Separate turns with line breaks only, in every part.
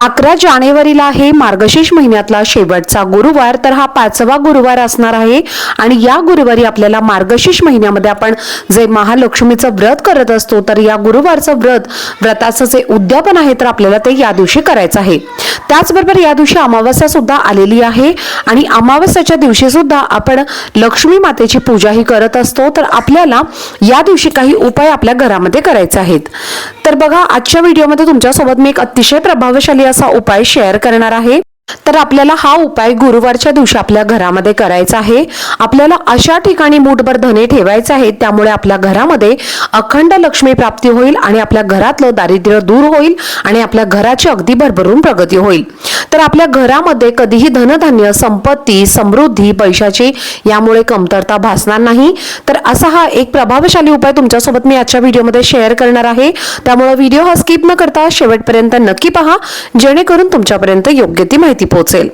अकरा जानेवारीला आहे मार्गशीर्ष महिन्यातला शेवटचा गुरुवार तर हा पाचवा गुरुवार असणार आहे. आणि या गुरुवारी आपल्याला मार्गशीर्ष महिन्यामध्ये आपण जे महालक्ष्मीचं व्रत करत असतो तर या गुरुवारचं व्रत व्रताचं जे उद्यापन आहे तर आपल्याला ते या दिवशी करायचं आहे. त्याचबरोबर या दिवशी अमावस्या सुद्धा आलेली आहे. आणि अमावस्याच्या दिवशी सुद्धा आपण लक्ष्मी मातेची पूजाही करत असतो तर आपल्याला या दिवशी काही उपाय आपल्या घरामध्ये करायचे आहेत. तर बघा आजच्या व्हिडिओमध्ये तुमच्यासोबत मी एक अतिशय प्रभावशाली असा उपाय शेअर करणार आहे. तर आपल्याला हा उपाय गुरुवारच्या दिवशी आपल्या घरामध्ये करायचा आहे. आपल्याला अशा ठिकाणी मूठभर धने ठेवायचे आहेत त्यामुळे आपल्या घरामध्ये अखंड लक्ष्मी प्राप्ती होईल आणि आपल्या घरातलं दारिद्र्य दूर होईल आणि आपल्या घराची अगदी भरभरून प्रगती होईल. तर आपल्या घरामध्ये कधीही धनधान्य संपत्ती समृद्धी पैशाची यामुळे कमतरता भासणार नाही. तर असा हा एक प्रभावशाली उपाय तुमच्यासोबत मी आजच्या व्हिडिओमध्ये शेअर करणार आहे. त्यामुळे व्हिडिओ हा स्किप न करता शेवटपर्यंत नक्की पहा जेणेकरून तुमच्यापर्यंत योग्य ती माहिती पोहोचेल.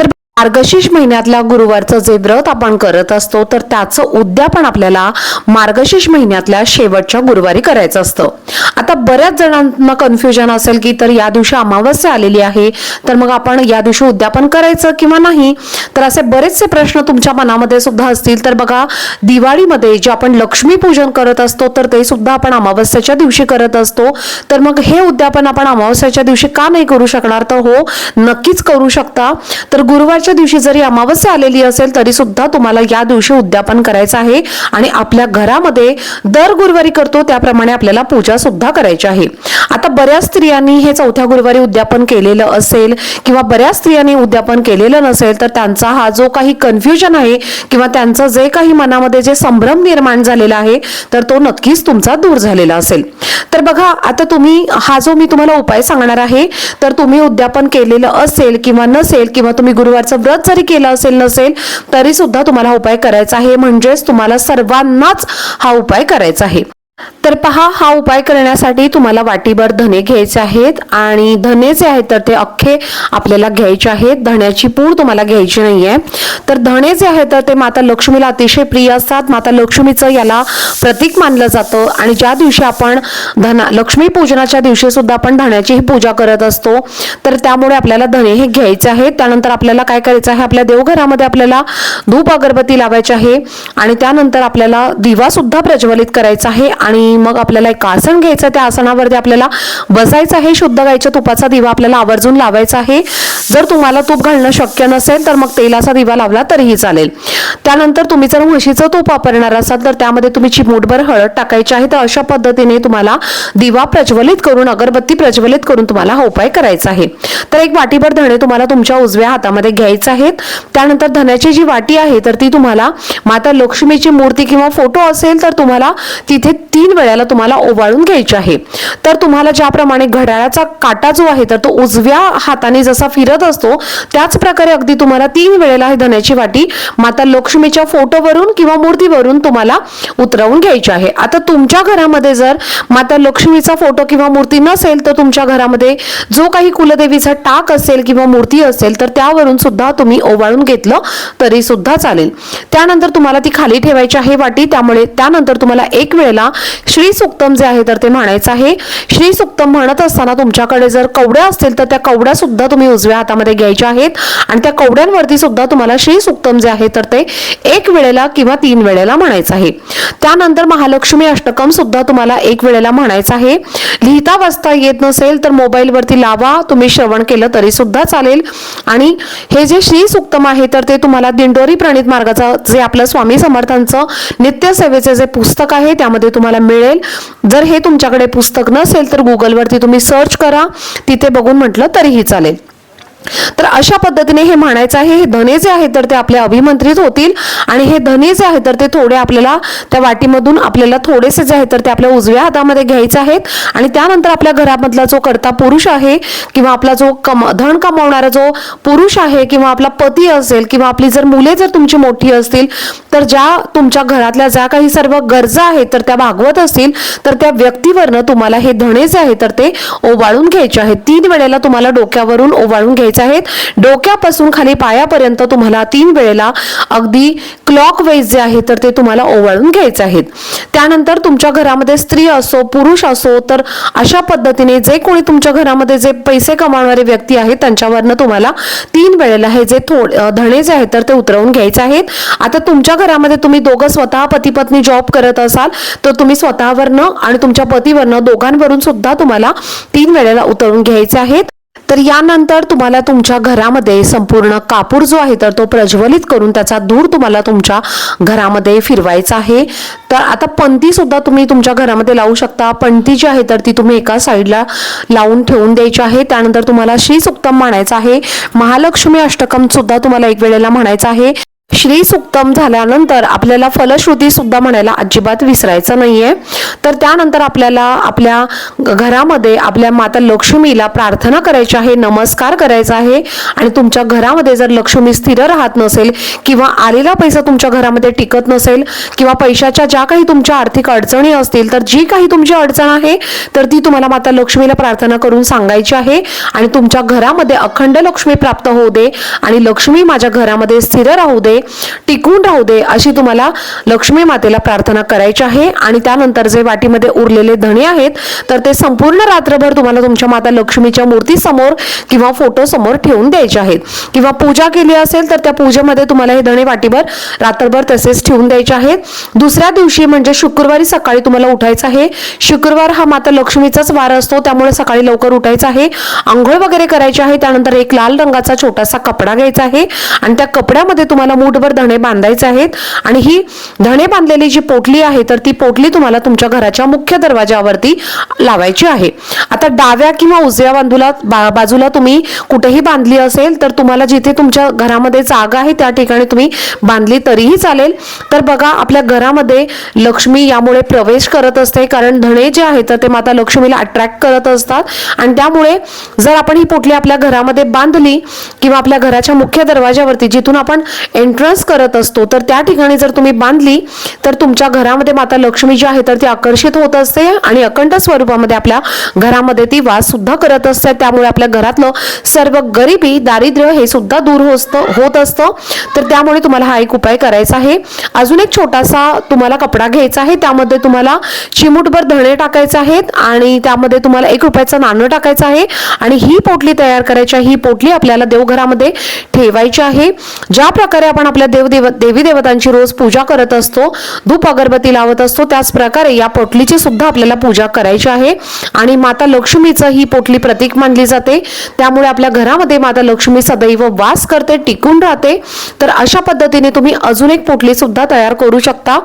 तर मार्गशीर्ष महिन्यातल्या गुरुवारचं जे व्रत आपण करत असतो तर त्याचं उद्यापन आपल्याला मार्गशीर्ष महिन्यातल्या शेवटच्या गुरुवारी करायचं असतं. आता बऱ्याच जणांना कन्फ्युजन असेल की तर या दिवशी अमावस्या आलेली आहे तर मग आपण या दिवशी उद्यापन करायचं किंवा नाही? तर असे बरेचसे प्रश्न तुमच्या मनामध्ये सुद्धा असतील. तर बघा दिवाळीमध्ये जे आपण लक्ष्मी पूजन करत असतो तर ते सुद्धा आपण अमावस्याच्या दिवशी करत असतो. तर मग हे उद्यापन आपण अमावस्याच्या दिवशी का नाही करू शकणार? तर हो नक्कीच करू शकता. तर गुरुवार उद्याच्या दिवशी जरी अमावस्या आलेली असेल तरी सुद्धा तुम्हाला या दिवशी उद्यापन करायचं आहे आणि आपल्या घरामध्ये दर गुरुवारी करतो त्याप्रमाणे आपल्याला पूजा सुद्धा करायची आहे. आता बऱ्याच स्त्रियांनी हे चौथ्या गुरुवारी उद्यापन केलेलं असेल किंवा बऱ्याच स्त्रियांनी उद्यापन केलेलं नसेल तर त्यांचा हा जो काही कन्फ्युजन आहे किंवा त्यांचं जे काही मनामध्ये जे संभ्रम निर्माण झालेला आहे तर तो नक्कीच तुमचा दूर झालेला असेल. तर बघा आता तुम्ही हा जो मी तुम्हाला उपाय सांगणार आहे तर तुम्ही उद्यापन केलेलं असेल किंवा नसेल किंवा तुम्ही गुरुवारचं व्रत जरी केलं असेल नसेल तरी सुद्धा तुम्हाला उपाय करायचा आहे. म्हणजेच तुम्हाला सर्वांनाच हा उपाय करायचा आहे. तर पहा हा उपाय करण्यासाठी तुम्हाला वाटीभर धने घ्यायचे आहेत आणि धने जे आहेत तर ते अख्खे आपल्याला घ्यायचे आहेत. धण्याची पूड तुम्हाला घ्यायची नाही आहे तर धणे जे आहेत तर ते माता लक्ष्मीला अतिशय प्रिय असतात. माता लक्ष्मीचं याला प्रतीक मानलं जातं आणि ज्या दिवशी आपण धना लक्ष्मी पूजनाच्या दिवशी सुद्धा आपण धण्याची ही पूजा करत असतो तर त्यामुळे आपल्याला धने हे घ्यायचे आहेत. त्यानंतर आपल्याला काय करायचं आहे? आपल्या देवघरामध्ये आपल्याला धूप अगरबत्ती लावायची आहे आणि त्यानंतर आपल्याला दिवा सुद्धा प्रज्वलित करायचा आहे आणि मग आपल्याला एक आसन घ्यायचं त्या आसनावरती आपल्याला बसायचं आहे. शुद्ध गायच्या तुपाचा दिवा आपल्याला आवर्जून लावायचा आहे. जर तुम्हाला तूप घालणं शक्य नसेल तर मग तेलाचा दिवा लावला तरीही चालेल. त्यानंतर तुम्ही जर म्हशीचं तूप वापरणार असाल तर त्यामध्ये तुम्ही चिमूटभर हळद टाकायची आहे. तर अशा पद्धतीने तुम्हाला दिवा प्रज्वलित करून अगरबत्ती प्रज्वलित करून तुम्हाला हा उपाय करायचा आहे. तर एक वाटीभर धणे तुम्हाला तुमच्या उजव्या हातामध्ये घ्यायचे आहेत. त्यानंतर धण्याची जी वाटी आहे तर ती तुम्हाला माता लक्ष्मीची मूर्ती किंवा फोटो असेल तर तुम्हाला तिथे तीन वेळेला तुम्हाला ओवाळून घ्यायची आहे. तर तुम्हाला ज्याप्रमाणे घड्याळाचा काटा जो आहे तर तो उजव्या हाताने जसा फिरत असतो त्याच प्रकारे अगदी तुम्हाला तीन वेळेला ही धण्याची वाटी माता लक्ष्मीच्या फोटोवरून किंवा मूर्तीवरून तुम्हाला उतरवून घ्यायची आहे. आता तुमच्या घरामध्ये जर माता लक्ष्मीचा फोटो किंवा मूर्ती नसेल तर तुमच्या घरामध्ये जो काही कुलदेवीचा टाक असेल किंवा मूर्ती असेल तर त्यावरून सुद्धा तुम्ही ओवाळून घेतलं तरी सुद्धा चालेल. त्यानंतर तुम्हाला ती खाली ठेवायची आहे वाटी. त्यामुळे त्यानंतर तुम्हाला एक वेळेला श्री सुक्तम जे आहे तर ते म्हणायचं आहे. श्री सुक्तम म्हणत असताना तुमच्याकडे जर कवड्या असतील तर त्या कवड्या सुद्धा तुम्ही उजव्या हातामध्ये घ्यायच्या आहेत. आणि त्या कवड्यांवरती सुद्धा तुम्हाला श्री सुक्तम जे आहे तर ते एक वेळेला किंवा तीन वेळेला म्हणायचं आहे. त्यानंतर महालक्ष्मी अष्टकम सुद्धा तुम्हाला एक वेळेला म्हणायचं आहे. लिहिता वाचता येत नसेल तर मोबाईलवरती लावा तुम्ही श्रवण केलं तरी सुद्धा चालेल. आणि हे जे श्री सुक्तम आहे तर ते तुम्हाला दिंडोरी प्रणित मार्गाचं जे आपलं स्वामी समर्थांचं नित्यसेवेचे जे पुस्तक आहे त्यामध्ये तुम्हाला मिळेल. जर हे तुमच्याकडे पुस्तक नसेल तर गुगलवरती तुम्ही सर्च करा. तिथे बघून म्हटलं तरीही चालेल. तर अशा पद्धतीने हे म्हणायचं आहे हे धने जे आहेत तर ते आपले अभिमंत्रित होतील आणि हे धने जे आहेत तर ते थोडे आपल्याला त्या वाटीमधून आपल्याला थोडेसे जे आहेत तर ते आपल्या उजव्या हातामध्ये घ्यायचे आहेत आणि त्यानंतर आपल्या घरामधला जो करता पुरुष आहे किंवा आपला जो कम धन कमावणारा जो पुरुष आहे किंवा आपला पती असेल किंवा आपली जर मुले जर तुमची मोठी असतील तर ज्या तुमच्या घरातल्या ज्या काही सर्व गरजा आहेत तर त्या भागवत असतील तर त्या व्यक्तीवरनं तुम्हाला हे धणे जे आहेत तर ते ओवाळून घ्यायचे आहेत. तीन वेळेला तुम्हाला डोक्यावरून ओवाळून घ्यायचे आहेत. डोक्यापासून खाली पायापर्यंत तुम्हाला तीन वेळेला अगदी क्लॉक वाईज जे आहे तर ते तुम्हाला ओवाळून घ्यायचे आहेत. त्यानंतर तुमच्या घरामध्ये स्त्री असो पुरुष असो तर अशा पद्धतीने जे कोणी तुमच्या घरामध्ये जे पैसे कमावणारे व्यक्ती आहेत त्यांच्यावरनं तुम्हाला तीन वेळेला हे जे थोड धणे जे आहेत तर ते उतरवून घ्यायचे आहेत. आता तुमच्या घरामध्ये तुम्ही दोघं स्वतः पती पत्नी जॉब करत असाल तर तुम्ही स्वतःवरनं आणि तुमच्या पतीवरनं दोघांवरून सुद्धा तुम्हाला तीन वेळेला उतरवून घ्यायचे आहेत. तर यानंतर तुम्हाला तुमच्या घरामध्ये संपूर्ण कापूर जो आहे तर तो प्रज्वलित करून त्याचा धूर तुम्हाला तुमच्या घरामध्ये फिरवायचा आहे. तर आता पंती सुद्धा तुम्ही तुमच्या घरामध्ये लावू शकता. पंती जी आहे तर ती तुम्ही एका साईडला लावून ठेवून द्यायची आहे. त्यानंतर तुम्हाला श्री सुक्तम म्हणायचं आहे. महालक्ष्मी अष्टकम सुद्धा तुम्हाला एक वेळेला म्हणायचं आहे. श्री सुक्तम झाल्यानंतर आपल्याला फलश्रुती सुद्धा म्हणायला अजिबात विसरायचं नाहीये. तर त्यानंतर आपल्याला आपल्या घरामध्ये आपल्या माता लक्ष्मीला प्रार्थना करायची आहे नमस्कार करायचा आहे. आणि तुमच्या घरामध्ये जर लक्ष्मी स्थिर राहत नसेल किंवा आलेला पैसा तुमच्या घरामध्ये टिकत नसेल किंवा पैशाच्या ज्या काही तुमच्या आर्थिक अडचणी असतील तर जी काही तुमची अडचण आहे तर ती तुम्हाला माता लक्ष्मीला प्रार्थना करून सांगायची आहे. आणि तुमच्या घरामध्ये अखंड लक्ष्मी प्राप्त होऊ दे आणि लक्ष्मी माझ्या घरामध्ये स्थिर राहू दे. टिकून राहू दे अशी तुम्हाला लक्ष्मी मातेला प्रार्थना करायची आहे. आणि त्यानंतर जे वाटीमध्ये उरलेले धणे आहेत तर ते संपूर्ण रात्रभर तुम्हाला तुमच्या माता लक्ष्मीच्या मूर्तीसमोर किंवा फोटो समोर ठेवून द्यायचे आहेत. किंवा पूजा केली असेल तर त्या पूजेमध्ये तुम्हाला हे धणे वाटीभर रात्रभर तसेच ठेवून द्यायचे आहेत. दुसऱ्या दिवशी म्हणजे शुक्रवारी सकाळी तुम्हाला उठायचं आहे. शुक्रवार हा माता लक्ष्मीचाच वार असतो त्यामुळे सकाळी लवकर उठायचं आहे. आंघोळ वगैरे करायची आहे त्यानंतर एक लाल रंगाचा छोटासा कपडा घ्यायचा आहे. आणि त्या कपड्यामध्ये तुम्हाला मूठभर धणे बांधायचे आहेत आणि ही धणे बांधलेली जी पोटली आहे तर ती पोटली तुम्हाला तुमच्या घराच्या मुख्य दरवाजावरती लावायची आहे. आता डाव्या किंवा उजव्या बांधूला बाजूला तुम्ही कुठेही बांधली असेल तर तुम्हाला जिथे तुमच्या घरामध्ये जागा आहे त्या ठिकाणी तुम्ही बांधली तरीही चालेल. तर बघा आपल्या घरामध्ये लक्ष्मी यामुळे प्रवेश करत असते कारण धणे जे आहेत तर ते माता लक्ष्मीला अट्रॅक्ट करत असतात. आणि त्यामुळे जर आपण ही पोटली आपल्या घरामध्ये बांधली किंवा आपल्या घराच्या मुख्य दरवाजावरती जिथून आपण एंट्रन्स करत असतो तर त्या ठिकाणी जर तुम्ही बांधली तर तुमच्या घरामध्ये माता लक्ष्मी जी आहे तर ती आकर्षित होत असते आणि अखंड स्वरूपामध्ये आपल्या घरामध्ये ती वास सुद्धा करत असते. त्यामुळे आपल्या घरातलं सर्व गरिबी दारिद्र्य हे सुद्धा दूर होत होत असतं. तर त्यामुळे तुम्हाला हा एक उपाय करायचा आहे. अजून एक छोटासा तुम्हाला कपडा घ्यायचा आहे. त्यामध्ये तुम्हाला चिमूटभर धणे टाकायचे आहेत आणि त्यामध्ये तुम्हाला एक रुपयाचं नाणं टाकायचं आहे. आणि ही पोटली तयार करायची आहे. ही पोटली आपल्याला देवघरामध्ये ठेवायची आहे. ज्या प्रकारे आपण आपल्या देव देव देवी देवतांची रोज पूजा करत असतो धूप अगरबत्ती लावत असतो त्याचप्रकारे या पोटलीची सुद्धा आपल्याला पूजा करायची आहे. आणि माता लक्ष्मीचं ही पोटली प्रतीक मानली जाते. त्यामुळे आपल्या घरामध्ये माता लक्ष्मी सदैव वास करते टिकून राहते. तर अशा पद्धतीने तुम्ही अजून एक पोटली सुद्धा तयार करू शकता.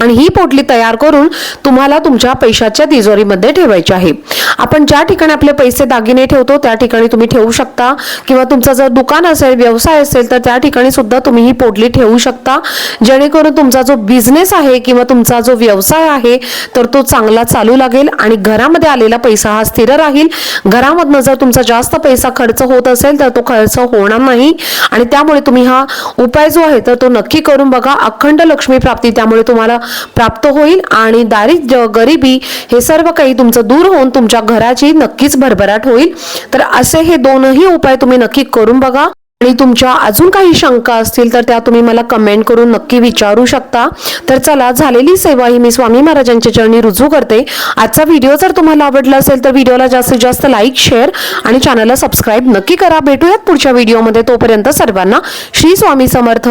आणि ही पोटली तयार करून तुम्हाला तुमच्या पैशाच्या तिजोरीमध्ये ठेवायची आहे. आपण ज्या ठिकाणी आपले पैसे दागिने ठेवतो त्या ठिकाणी तुम्ही ठेवू शकता. किंवा तुमचं जर दुकान असेल व्यवसाय असेल तर त्या ठिकाणी सुद्धा तुम्ही ही पोटली ठेवू शकता. जेणेकरून तुमचा जो बिझनेस आहे किंवा तुमचा जो व्यवसाय आहे तर तो चांगला चालू लागेल आणि घरामध्ये आलेला पैसा हा स्थिर राहील. घरामधनं जर तुमचा जास्त पैसा खर्च होत असेल तर तो खर्च होणार नाही. आणि त्यामुळे तुम्ही हा उपाय जो आहे तर तो नक्की करून बघा. अखंड लक्ष्मी प्राप्ती त्यामुळे तुम्हाला प्राप्त होईल आणि दारिद्र्य गरिबी हे सर्व काही तुमचं दूर होऊन तुमच्या घराची नक्कीच भरभराट होईल. तर असे हे दोनही उपाय तुम्ही नक्की करून बघा. आणि तुमच्या अजून काही शंका असतील तर त्या तुम्ही मला कमेंट करून नक्की विचारू शकता. तर चला झालेली सेवा ही मी स्वामी महाराजांच्या चरणी रुजू करते. आजचा व्हिडिओ जर तुम्हाला आवडला असेल तर व्हिडिओला जास्तीत जास्त लाईक शेअर आणि चॅनलला सबस्क्राईब नक्की करा. भेटूयात पुढच्या व्हिडिओमध्ये तोपर्यंत सर्वांना श्री स्वामी समर्थ.